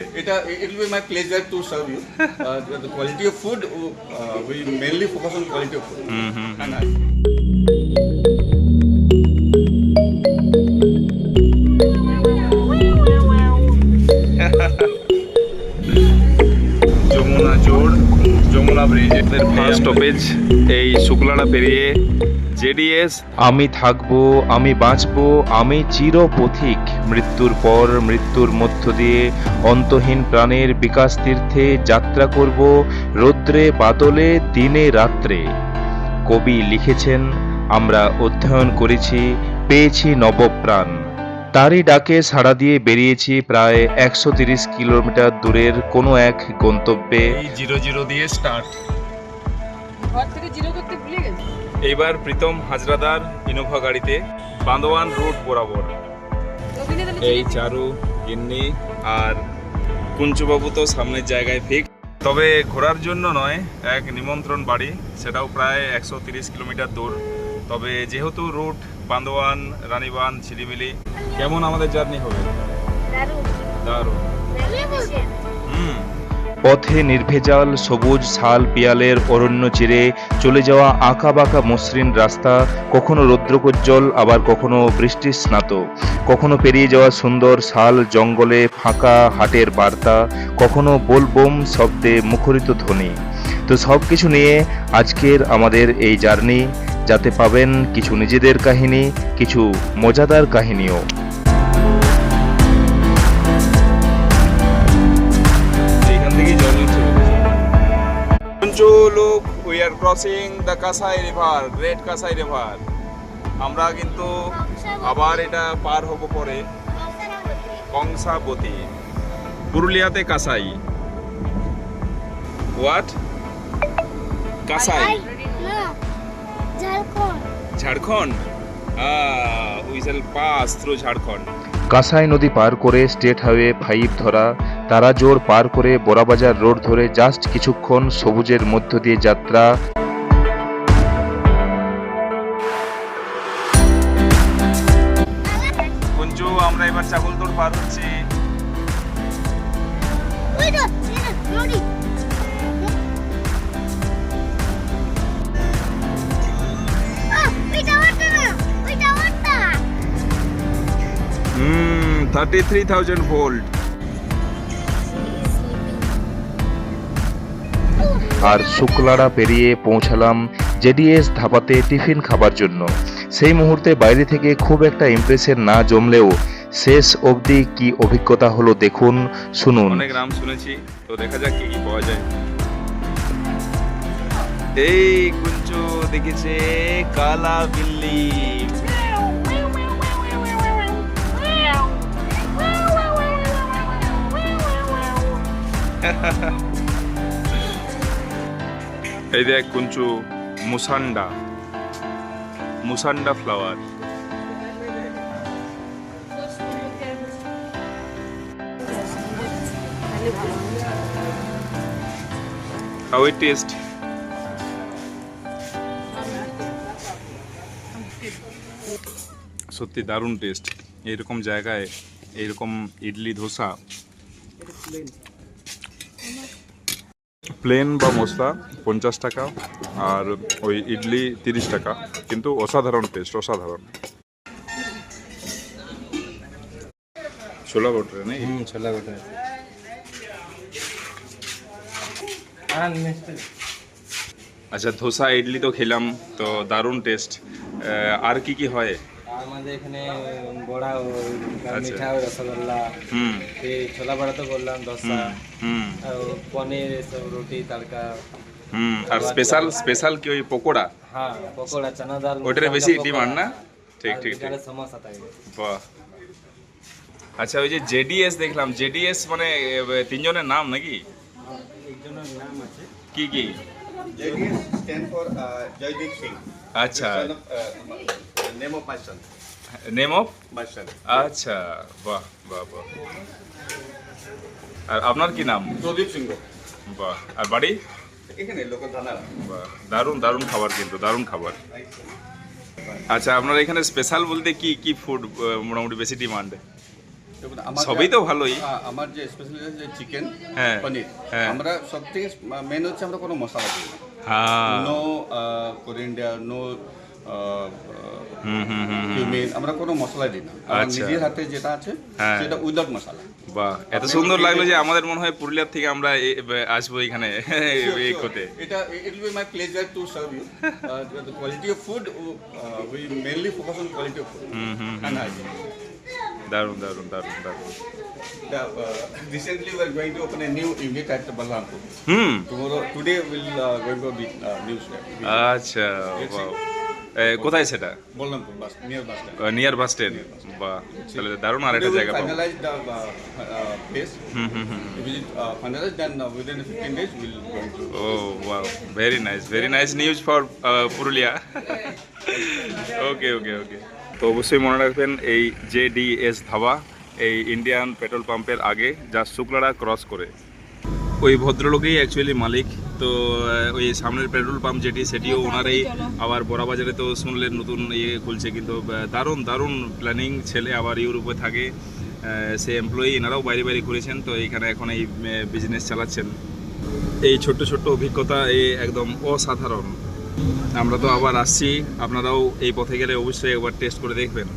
It, uh, it will be my pleasure to serve you. Uh, the, quality of food, uh, we mainly focus on quality of food. And I, Jamuna জোড় Jamuna bridge first stoppage এই শুক্লাটা পেরিয়ে JDS. আমি থাকব আমি বাঁচব আমি চির পথিক মৃত্যুর পর মৃত্যুর মধ্য দিয়ে অন্তহীন প্রাণের বিকাশ তীর্থে যাত্রা করব রৌদ্রে বাদলে দিনে রাত্রে। কবি লিখেছেন আমরা অধ্যয়ন করেছি পেয়েছি নবপ্রাণ। তারই ডাকে সাড়া দিয়ে বেরিয়েছি প্রায় একশো তিরিশ কিলোমিটার দূরের কোনো এক গন্তব্যে। জিরো জিরো দিয়ে স্টার্ট ঘর থেকে জিরো করতে এইবার প্রীতম হাজরাদার ইনোভা গাড়িতে বান্দোয়ান রোড বরাবর। এই চারু গিন্নি আর কুঞ্চবাবু তো সামনের জায়গায় ফিক তবে ঘোরার জন্য নয় এক নিমন্ত্রণ বাড়ি সেটাও প্রায় একশো তিরিশ কিলোমিটার দূর। তবে যেহেতু রুট বান্দোয়ান রানীবান ছিলিমিলি কেমন আমাদের জার্নি হবে? দারুণ। হুম। পথে নির্ভেজাল, সবুজ, শাল, পিয়ালের অরণ্য চিরে চলে যাওয়া আঁকা বাঁকা মসৃণ রাস্তা, কখনো রৌদ্রকোজ্জ্বল আবার কখনো বৃষ্টি স্নাত। কখনো পেরিয়ে যাওয়া সুন্দর শাল, জঙ্গলে ফাঁকা হাটের বার্তা, কখনো বোলবোম শব্দে মুখরিত ধ্বনি। তো সব কিছু নিয়ে আজকের আমাদের এই জার্নি, যাতে পাবেন কিছু নিজেদের কাহিনী, কিছু মজাদার কাহিনীও। আর crossing the Kasai river great Kasai river আমরা কিন্তু আবার এটা পার হব পরে কংসাবতী পুরুলিয়াতে Kasai. What Kasai? Jharkhand? We shall pass through Jharkhand Kasai নদী পার করে স্টেট হাইওয়ে ফাইভ ধরা তারাজোর পার করে বোরাবাজার রোড ধরে জাস্ট কিছুক্ষণ সবুজের মধ্য দিয়ে যাত্রা। আমরা এবার চাগলতোড় পার হচ্ছি। Hmm thirty three thousand volt আর শুক্লারা পেরিয়ে পৌঁছালাম জেডিএস ধাবাতে টিফিন খাবার জন্য। সেই মুহূর্তে বাইরে থেকে খুব একটা ইমপ্রেশন না জমলেও শেষ অবধি কি অভিজ্ঞতা হলো দেখুন শুনুন। অনেক নাম শুনেছি তো দেখা যাক কি কি পাওয়া যায়। এই কুঞ্চু দেখেছে কালা বিল্লি। এই দেখ Kunchu, mussaenda. Mussaenda flower it taste সত্যি দারুণ টেস্ট এইরকম জায়গায়, এইরকম ইডলি, ধোসা। প্লেন বা মশলা পঞ্চাশ টাকা আর ওই ইডলি তিরিশ টাকা। কিন্তু অসাধারণ টেস্ট অসাধারণ। ছোলা বটরে নেই? আচ্ছা ধোসা ইডলি তো খেলাম তো দারুণ টেস্ট আর কি কি হয়? আমাদের এখানে বড়া আচ্ছা। মিঠা ও রসগোল্লা। ছোলা বড়া তো বললাম দোসা হুম আর পনির এসব রুটি তড়কা হুম আর স্পেশাল স্পেশাল কি ওই পকোড়া? হ্যাঁ পকোড়া চানা ডাল ওটার বেশি ডিমান্ড না? ঠিক ঠিক ঠিক। সমোসা থাকে। বাহ। আচ্ছা ওই যে জেডিএস দেখলাম জেডিএস মানে তিনজনের নাম নাকি? একজনের নাম আছে। কি কি. আচ্ছা। Name of my son. Name of My son. আচ্ছা বাহ বাহ বাহ। আর আপনার কি নাম? প্রদীপ সিংহ। বাহ আর বাড়ি? এখানে লোকাল থানা। বাহ দারুণ দারুণ খাবার কিন্তু দারুণ খাবার। আচ্ছা আপনার এখানে স্পেশাল বলতে কি কি ফুড মোটামুটি বেশি ডিমান্ড সবই তো ভালোই। আমার যে স্পেশালি যে চিকেন হ্যাঁ, পনির। হ্যাঁ। আমরা সব থেকে মেন হচ্ছে আমরা কোনো মশলা দিই না। হ্যাঁ। No Mm-hmm. আমরা কোনো মশলা দিই না। আচ্ছা। যেটা আছে হ্যাঁ। সেটা উইদাউট মশলা। বাহ এত সুন্দর লাগল যে আমাদের মনে হয় পুরুলিয়ার থেকে আমরা আসব এখানে এই কোতে এটা দারুণ দারুণ দারুণ দারুণ recently we are going to আচ্ছা কোথায় সেটা? stand. নিয়ার বাস স্ট্যান্ড বাহ তাহলে দারুণ আর একটা জায়গা পাবো। finalize the hmm hmm hmm If it finalized, then within 15 days, we'll going to. Oh wow very nice very nice news for Purulia. Okay okay okay তো অবশ্যই মনে রাখবেন এই জেডিএস ধাবা এই ইন্ডিয়ান পেট্রোল পাম্পের আগে যা শুক্লারা ক্রস করে। ওই ভদ্রলোকেই অ্যাকচুয়ালি মালিক। তো ওই সামনের পেট্রোল পাম্প যেটি সেটিও ওনারাই। আবার বড়াবাজারে তো শুনলেন নতুন ইয়ে খুলছে কিন্তু দারুণ দারুণ প্ল্যানিং ছেলে আবার ইউরোপে থাকে। সে এমপ্লয়ি এনারাও বাইরে বাইরে ঘুরেছেন তো এইখানে এখন এই বিজনেস চালাচ্ছেন। এই ছোট্ট ছোট্ট অভিজ্ঞতা এ একদম অসাধারণ। আমরা তো আবার আসছি আপনারাও এই পথে গেলে অবশ্যই একবার টেস্ট করে দেখবেন।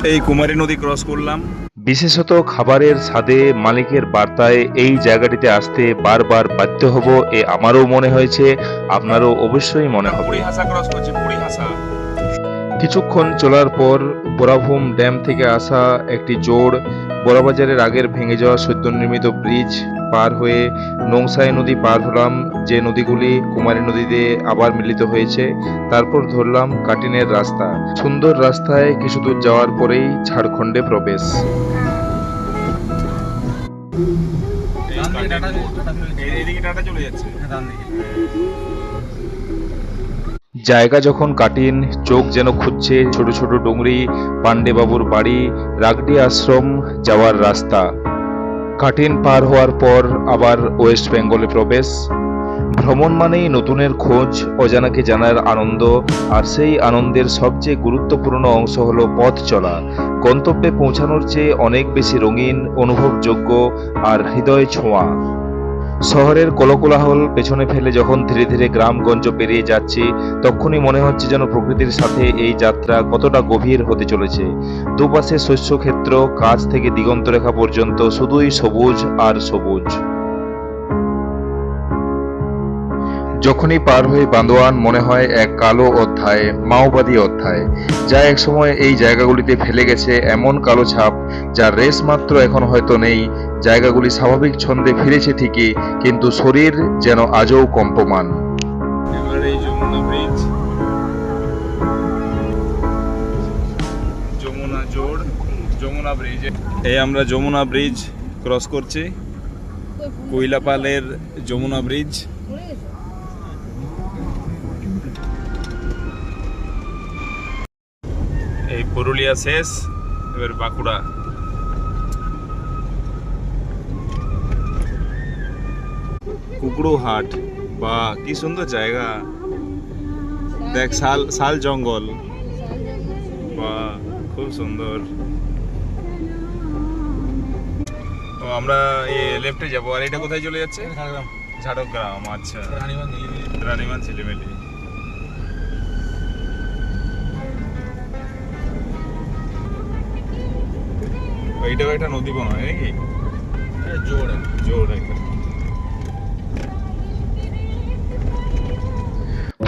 এই কুমারী নদী ক্রস করলাম। বিশেষত খাবারের স্বাদে মালিকের বার্তায় এই জায়গাটিতে আসতে বারবার বাধ্য হব এ আমারও মনে হয়েছে, আপনারও অবশ্যই মনে হবে। কিছুক্ষণ চলার পর বোরাভূম ড্যাম থেকে আসা একটি জোড় বোরাবাজারের আগের ভেঙে যাওয়া সদ্য নির্মিত ব্রিজ পার হয়ে নৌসাই নদী পার হলাম যে নদীগুলি কুমারী নদীতে আবার মিলিত হয়েছে। তারপর ধরলাম কাটিনের রাস্তা। সুন্দর রাস্তায় কিছু দূর যাওয়ার পরেই ঝাড়খণ্ডে প্রবেশ। চলে যাচ্ছে। জায়গা যখন কাটিন, চোখ যেন খুঁজছে ছোট ছোট ডুংরি পাণ্ডেবাবুর বাড়ি, রাগডি আশ্রম যাওয়ার রাস্তা। কাটিন পার হওয়ার পর আবার ওয়েস্ট বেঙ্গলে প্রবেশ। ভ্রমণ মানেই নতুনের খোঁজ, অজানাকে জানার আনন্দ, আর সেই আনন্দের সবচেয়ে গুরুত্বপূর্ণ অংশ হল পথ চলা। গন্তব্যে পৌঁছানোর চেয়ে অনেক বেশি রঙিন, অনুভবযোগ্য, আর হৃদয় ছোঁয়া। শহরের কলকোলাহল পেছনে ফেলে যখন ধীরে ধীরে গ্রামগঞ্জ পেরিয়ে যাচ্ছি, তখনই মনে হচ্ছে যেন প্রকৃতির সাথে এই যাত্রা কতটা গভীর হতে চলেছে। দুপাশে শস্যক্ষেত্র, কাছ থেকে দিগন্তরেখা পর্যন্ত শুধুই সবুজ আর সবুজ। যখনই পার হয়ে বান্দোয়ান, মনে হয় এক কালো অধ্যায়, মাওবাদী অধ্যায়, যা একসময় এই জায়গাগুলিতে ফেলে গেছে এমন কালো ছাপ, যার রেশ মাত্র এখন হয়তো নেই জায়গাগুলি স্বাভাবিক ছন্দে ফিরেছে ঠিকই, কিন্তু শরীর যেন আজও কম্পমান। এবার এই যমুনা ব্রিজ যমুনা জোড়, যমুনা ব্রিজ এই আমরা যমুনা ব্রিজ ক্রস করছি। কৈলাপালের যমুনা ব্রিজ এই পুরুলিয়া শেষ, এবার বাঁকুড়া। কুকড়ো হাট বা কি সুন্দর জায়গা। দেখ শাল শাল জঙ্গল। বা খুব সুন্দর। তো আমরা লেফটে যাব। আর এটা কোথায় চলে যাচ্ছে? ঝাড়গ্রাম। আচ্ছা। রানীমান ঝিলিমিলি এইটাও একটা নদী হয় নাকি? জোর জোর একটা।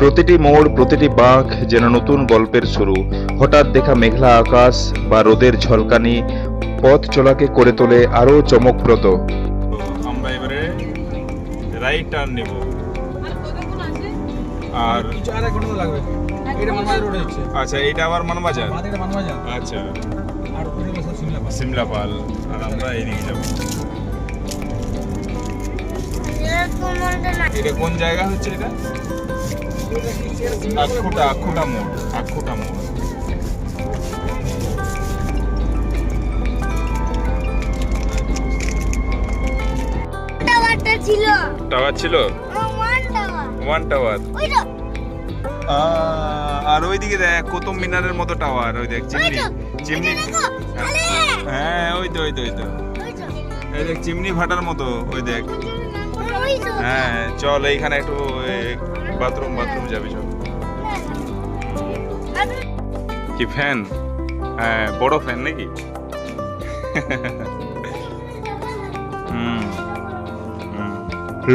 প্রতিটি মোড় প্রতিটি বাঁক যেন নতুন গল্পের শুরু। হঠাৎ দেখা মেঘলা আকাশ বা রোদের ঝলকানি পথ চলাকে করে তোলে আরও চমকপ্রদ। আমরা এবারে রাইট টার্ন নেব। আর কতক্ষণ আছে আর কিছু আর এক লাগবে এটা মানবাজার রোডে হচ্ছে আচ্ছা এইটা আবার মানবাজার? এটা আচ্ছা। আর ওখানে বসে সিমলা পাস সিমলাপাল আর আমরা এইদিকে যাব। এটা কোন জায়গা হচ্ছে এটা? আখুটা আখুটা মোড় আখুটা মোড়। ছিল। টাওয়ার ছিল? ওয়ান টাওয়ার আর ওইদিকে দেখ কুতুব মিনারের মতো টাওয়ার ওই দেখ চিমনি। চিমনি হ্যাঁ ওই তো ওই তো ওই তো। এই দেখ চিমনি ফাটার মতো ওই দেখ। হ্যাঁ চল এইখানে একটু বাথরুম বাথরুম যাবি চল। কি ফ্যান হ্যাঁ বড় ফ্যান নাকি? হুম হুম।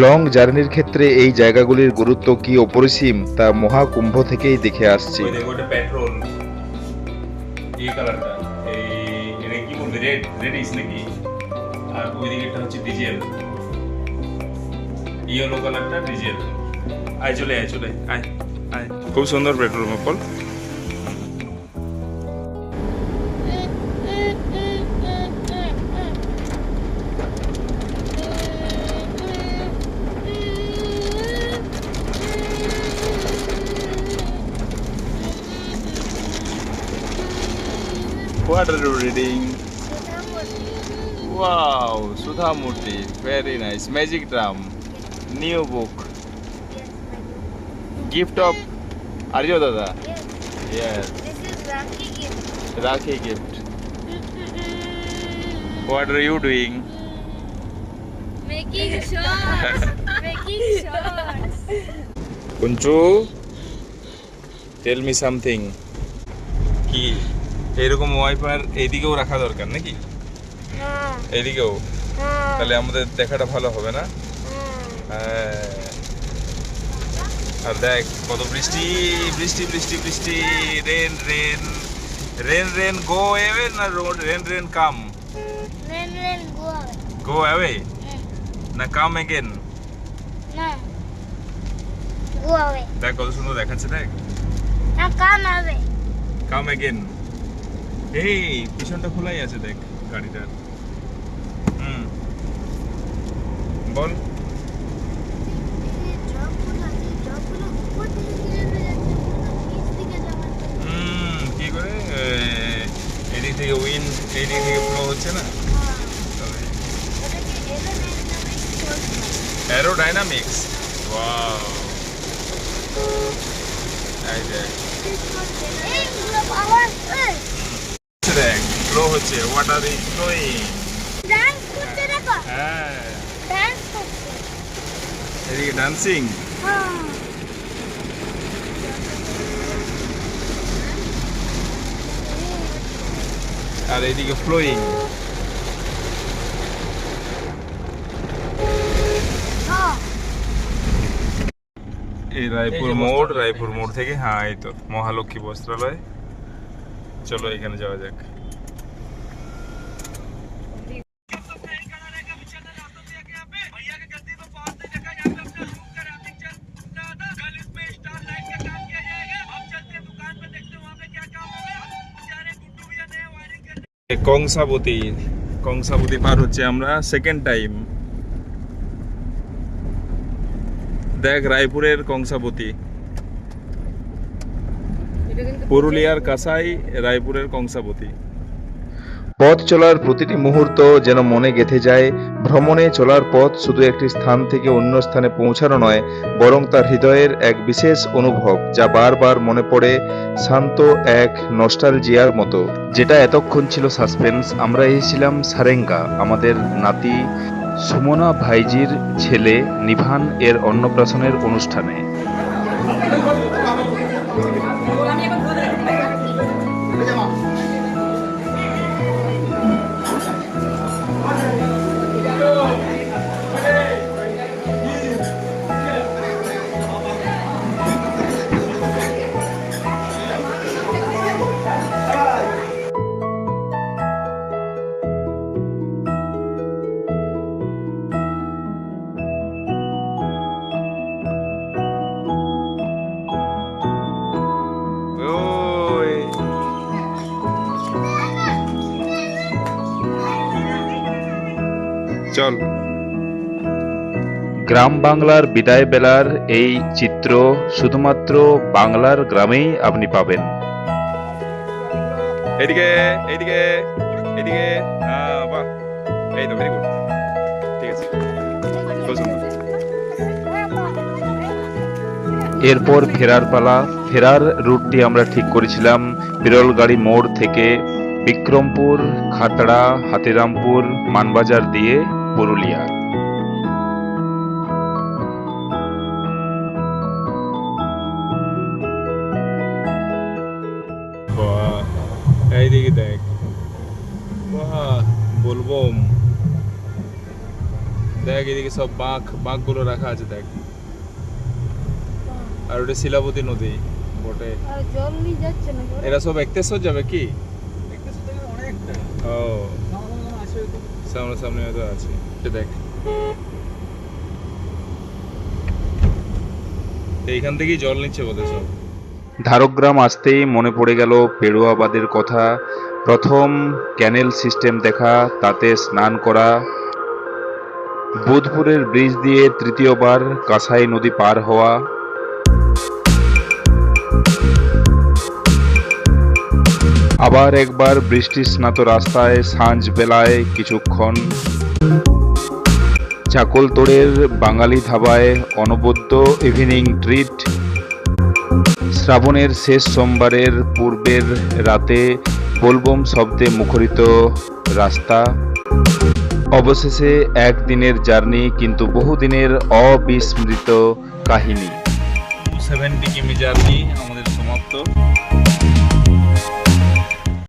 লং জার্নির ক্ষেত্রে এই জায়গাগুলির গুরুত্ব কি অপরিসীম তা মহাকুম্ভ থেকেই দেখে আসছি। ওই দেখো ওটা পেট্রোল এই কালারটা এই কি বলবে? রেড রেডিস নাকি? আর ওই দিকেরটা হচ্ছে ডিজেল ইয়েলো কালারটা ডিজেল আয় চলে আয় চলে আয় আয় খুব সুন্দর পেট্রোল পাম্প বল What are you reading? Wow, Sudha Murthy. Very nice. Magic Drum. New book. Gift of Aryo Dada. Yes. This is Rakhi gift. Rakhi gift. What are you doing? Making shots. Making shots. Kunchu tell me something কি এরকম wiper এইদিকেও রাখা দরকার নাকি এইদিকেও তাহলে আমাদের দেখাটা ভালো হবে না হ্যাঁ আর দেখ কত বৃষ্টি বৃষ্টি বৃষ্টি বৃষ্টি rain rain rain rain go away না rain rain come go away না কাম এগেন দেখ কত সুন্দর দেখাচ্ছে দেখ। কাম এগেন এই পিছনটা খোলাই আছে দেখ গাড়িটার। হুম। বল হুম কি করে এ, এদিক থেকে উইন এদিক থেকে ফ্লো হচ্ছে না? অ্যারোডাইনামিক্স ওয়াও এই দেখ। দেখ ফ্লো হচ্ছে ওয়াটার ইজ ফ্লোয়িং হ্যাঁ। ডান্সিং আর এদিকে ফ্লোয়িং এই রায়পুর মোড়। রায়পুর মোড় থেকে হ্যাঁ এই তো মহালক্ষ্মী বস্ত্রালয়। চলো এখানে যাওয়া যাক। কংসাবতী কংসাবতী পার হচ্ছে আমরা সেকেন্ড টাইম দেখ রায়পুরের কংসাবতী। পুরুলিয়ার কাসাই রায়পুরের কংসাবতী। পথ চলার প্রতিটি মুহূর্ত যেন মনে গেঁথে যায়। ভ্রমণে চলার পথ শুধু একটি স্থান থেকে অন্য স্থানে পৌঁছানো নয়, বরং তার হৃদয়ের এক বিশেষ অনুভব, যা বারবার মনে পড়ে শান্ত এক নস্টালজিয়ার মতো। যেটা এতক্ষণ ছিল সাসপেন্স, আমরা এসেছিলাম সারেঙ্গা, আমাদের নাতি সুমনা ভাইজির ছেলে নিভান এর অন্নপ্রাশনের অনুষ্ঠানে। চল। গ্রাম বাংলার বিদায় বেলার এই চিত্র শুধুমাত্র বাংলার গ্রামেই আপনি পাবেন। এদিকে এদিকে বাহ এই তো ভেরি গুড ঠিক আছে। এরপর ফেরার পালা ফেরার রুটটি আমরা ঠিক করেছিলাম বিরলগাড়ি মোড় থেকে বিক্রমপুর খাতড়া হাতিরামপুর মানবাজার দিয়ে পুরুলিয়া। বাহ এইদিকে দেখ। বাহ বলব। দেখ এদিকে সব বাঁক বাঁকগুলো রাখা আছে দেখ। আর ওটা শিলাবতী নদী বটে। আর জল নিয়ে যাচ্ছে না করে। এরা সব একতেশ্বর যাবে কি? ও। তো সামনে সামনে হয়তো আছে দেখ। এইখান থেকেই জল নিচ্ছে বোধহয় সব। ধারকগ্রাম আসতেই মনে পড়ে গেল পেড়ুয়াবাদের কথা। প্রথম ক্যানেল সিস্টেম দেখা, তাতে স্নান করা। বোধপুরের ব্রিজ দিয়ে তৃতীয়বার কাঁসাই নদী পার হওয়া। আবার একবার বৃষ্টি স্নাত রাস্তায় সাঁঝ বেলায় কিছুক্ষণ। চাকলতোড়ের বাঙালি ধাবায় অনবদ্য ইভিনিং ট্রিট শ্রাবণের শেষ সোমবারের পূর্বের রাতে বোলবম শব্দে মুখরিত রাস্তা। অবশেষে একদিনের জার্নি, কিন্তু বহুদিনের অবিস্মৃত কাহিনী। সেভেন্টি কিমি জার্নি আমাদের সমাপ্ত।